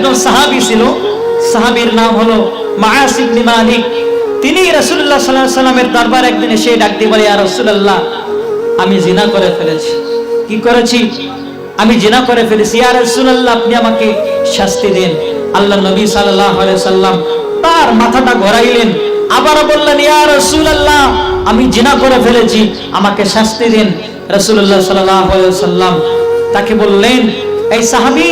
একজন সাহাবি ছিল। সাহাবীর নাম হলো মায়াস ইবনে মালিক। তিনি রাসূলুল্লাহ সাল্লাল্লাহু আলাইহি সাল্লামের দরবার একদিন এসে ডাক দিয়ে বলে, ইয়া রাসূলুল্লাহ, আমি জিনা করে ফেলেছি। কি করেছি? আমি জিনা করে ফেলেছি। ইয়া রাসূলুল্লাহ, আপনি আমাকে শাস্তি দিন। আল্লাহ নবী আলাইহি সাল্লাম তার মাথাটা ঘোরাইলেন। আবার বললেন, ইয়া রাসূলুল্লাহ, আমি জিনা করে ফেলেছি, আমাকে শাস্তি দিন। রাসূলুল্লাহ সাল্লাল্লাহু আলাইহি সাল্লাম তাকে বললেন, এই সাহাবী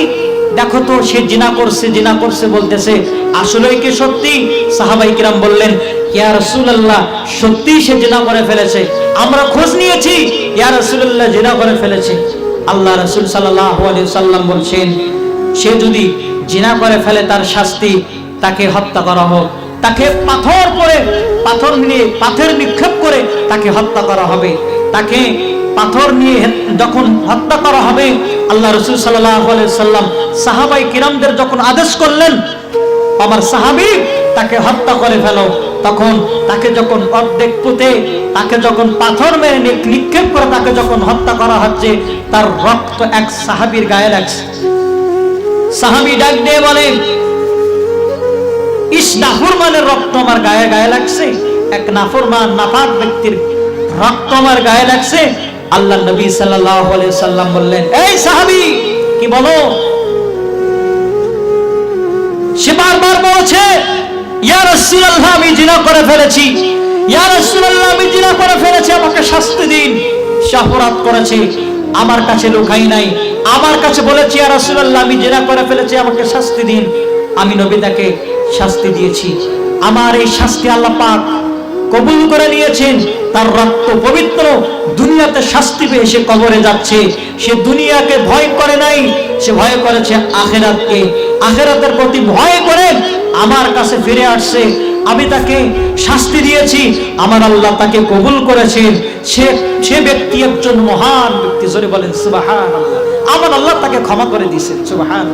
দেখো তো, সে জিনা করছে জিনা করছে বলতেছে, আসলেই কি সত্যি? সাহাবাই কিরাম বললেন, ইয়া রাসূলুল্লাহ সত্যি সে জিনা করে ফেলেছে। আমরা খোঁজ নিয়েছি, ইয়া রাসূলুল্লাহ, জিনা করে ফেলেছে। আল্লাহ রাসূল আলাইহি সাল্লাম বলছেন, সে যদি জিনা করে ফেলে তার শাস্তি, তাকে হত্যা করা হোক। তাকে পাথর করে, পাথর নিয়ে, পাথর নিক্ষেপ করে তাকে হত্যা করা হবে। তাকে পাথর নিয়ে যখন হত্যা করা হবে, আল্লাহ রসুল সাল্লাম সাহাবাই কিরামদের যখন আদেশ করলেন, আমার সাহাবি তাকে হত্যা করে ফেলো। তখন তাকে যখন অর্ধেক পুঁতে, তাকে যখন পাথর মেরে নিক্ষেপ করে তাকে যখন হত্যা করা হচ্ছে, তার রক্ত এক সাহাবির গায়ে লাগছে। সাহাবি ডাক দিয়ে বলে, ইস নাফরমানের রক্ত আমার গায়ে গায়ে লাগছে? এক নাফরমান নাপাক ব্যক্তির রক্ত আমার গায়ে লাগছে? আল্লাহ নবী সাল্লাল্লাহু আলাইহি সাল্লাম বললেন, এই সাহাবী, কি বলো? সে বারবার বলছে, ইয়া রাসূলুল্লাহ, আমি জিনা করে ফেলেছি। ইয়া রাসূলুল্লাহ, আমি জিনা করে ফেলেছি, আমাকে শাস্তি দিন। অপরাধ করেছে, আমার কাছে লুকাই নাই। আমার কাছে বলেছি, ইয়া রাসূলুল্লাহ, আমি জিনা করে ফেলেছি, আমাকে শাস্তি দিন। আমি নবী তাকে শাস্তি দিয়েছি। আমার এই শাস্তি আল্লাহ পাক কবুল করে নিয়েছেন, তার রক্ত পবিত্র দুনিয়াতে শাস্তি পেয়ে সে কবরে যাচ্ছে। সে দুনিয়াকে ভয় করে নাই, সে ভয় করেছে আখেরাতকে। আখেরাতের প্রতি ভয় করে আমার কাছে ফিরে আসছে। আমি তাকে শাস্তি দিয়েছি, আমার আল্লাহ তাকে কবুল করেছেন। সে সে ব্যক্তি একজন মহান ব্যক্তি, জোরে বলেন সুবাহান আমার আল্লাহ তাকে ক্ষমা করে দিয়েছেন সুবাহান